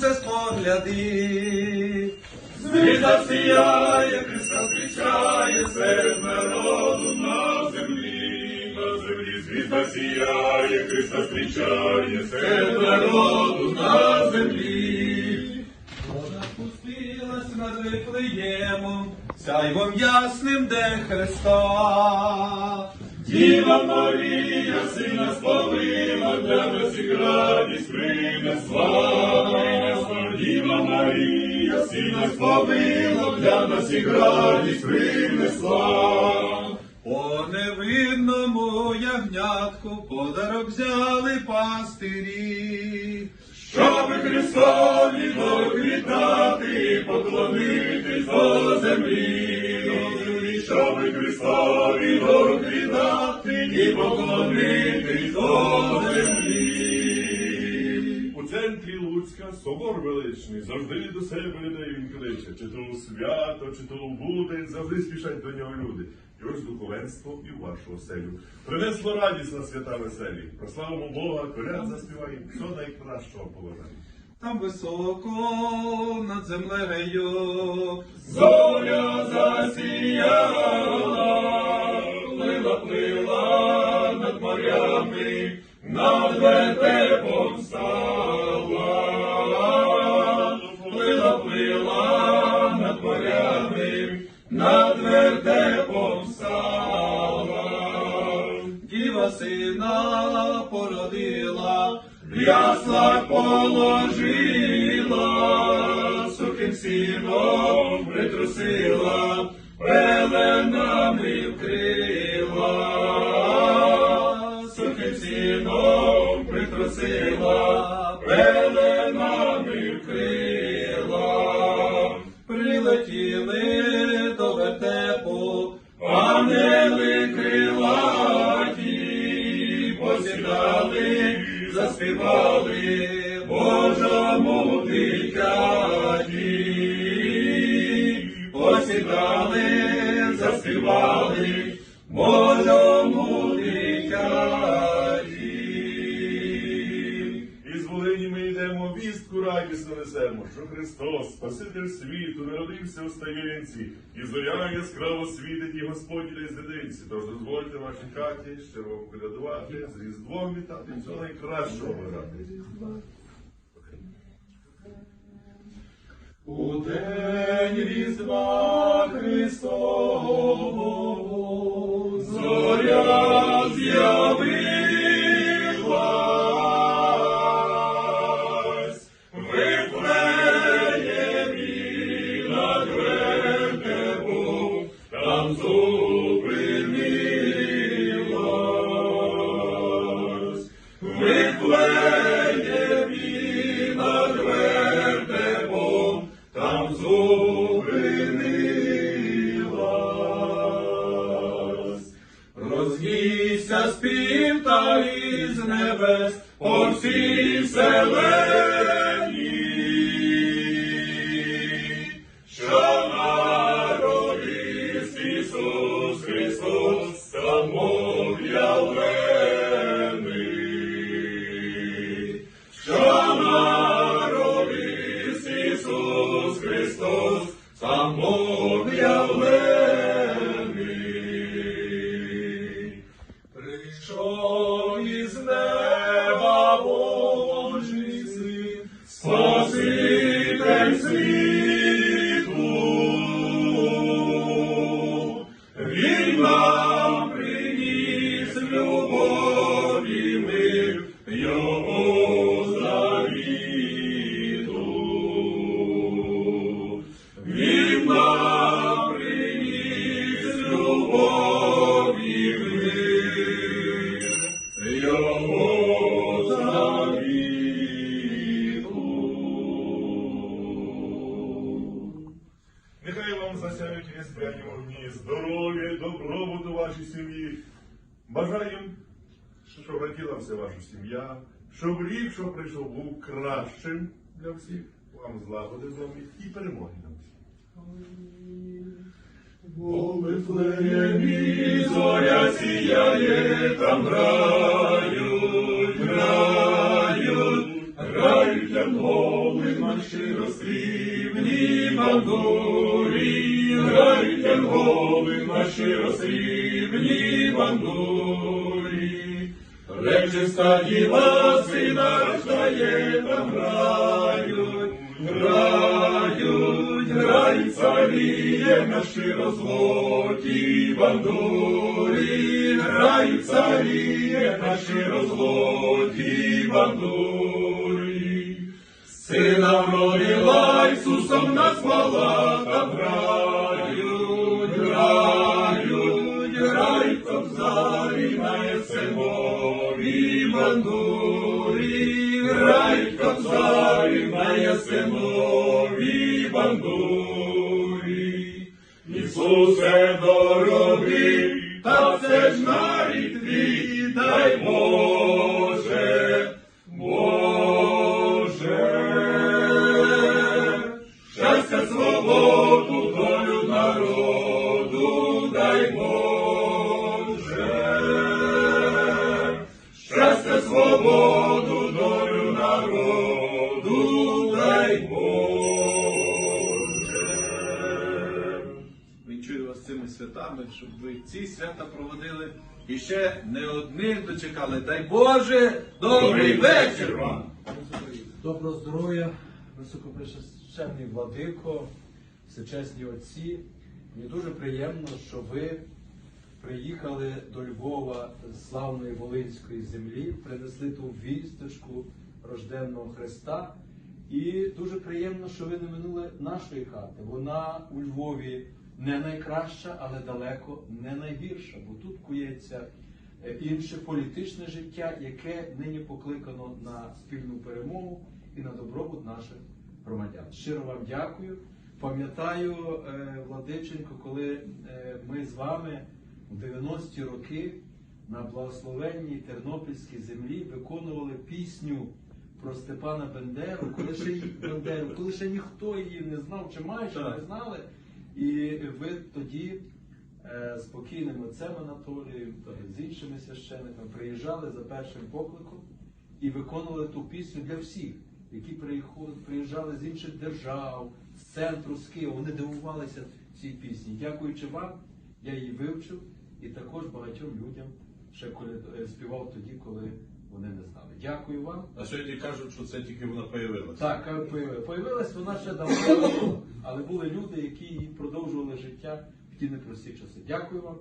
сонце спогляди. Звізда сіяє, Христа зустрічає серед народу на землі, на землі звізда сіяє, Христа зустрічає серед народу на землі. Вона спустилась над Вифлеємом, сяйвом ясним де Христа. Діва Марія, сина сповила, для нас і радість принесла. Марія, сина сповила, для нас і радість принесла. По невинному ягнятку подарок взяли пастирі. Щоби Христові віддати і поклонитись до землі, щоби Христові віддати і поклонитись до землі. Луцька собор величний, завжди до себе людей він кличе, чи то у свято, чи то у будень, завжди спішать до нього люди. І ось духовенство і в вашу оселю. Принесло радість на свята веселі. Прославимо Бога, коляд заспіваємо, все найкращого побажаємо. Там високо над землею. Зоря засіяла, плила, плила над морями, над вертепом стала. Яслах положила, сухим сіном притрусила, пеленами вкрила, сухим сіном притрусила, пеленами Посідали, заспівали Божому дитяті. Із Волині ми йдемо, вістку радісно несемо, що Христос, Спаситель світу, народився у стаєнці, і зоря яскраво світить, і Господь десь дитинці. Тож дозвольте вашій хаті щиро колядувати, з Різдвом вітати, всього найкращого бажати. У день Різдва по Бажаємо, щоб раділа вся ваша сім'я, щоб рік, що прийшов, був кращим для всіх, вам злагоди домі і перемоги нам всім. Бо в Вифлеємі зоря сіяє, там грають, грають, грають янголи, наші розсрібні бандурі, грають янголи наші розсрібні бандурі. Діва сина рождає, там грають, грають, грають царіє наші розлоті бандурі, грають царіє наші розлоті бандурі. Сина вродила Ісусом назвала, там грають, бандурі, грають кобзарі на ясенові бандурі. Ісусе дорогий, та це ж нарід твій, дай Боже, щастя, свободу, долю народу, дай Боже. Вінчую вас цими святами, щоб ви ці свята проводили і ще не одних дочекали. Дай Боже, добрий вечір вам! Доброго здоров'я, високопресвященний владико, всечесні отці. Мені дуже приємно, що ви приїхали до Львова з славної Волинської землі, принесли ту вісточку рожденного Христа. І дуже приємно, що ви не минули нашої хати. Вона у Львові не найкраща, але далеко не найгірша, бо тут кується е, інше політичне життя, яке нині покликано на спільну перемогу і на добробут наших громадян. Щиро вам дякую. Пам'ятаю, е, Владиченко, коли е, ми з вами у 90-ті роки на благословенній Тернопільській землі виконували пісню про Степана Бендеру, коли ще й- Бендеру, коли ще ніхто її не знав, чи майже не знали. І ви тоді е, з покійним отцем Анатолієм та з іншими священниками приїжджали за першим покликом і виконували ту пісню для всіх, які приїжджали з інших держав, з центру, з Києва. Вони дивувалися цій пісні. Дякуючи вам, я її вивчив і також багатьом людям ще коли- е, співав тоді, коли вони не знали. Дякую вам. А сьогодні кажуть, що це тільки вона появилася. Так, появилась вона ще давно, але були люди, які продовжували життя в ті непрості часи. Дякую вам.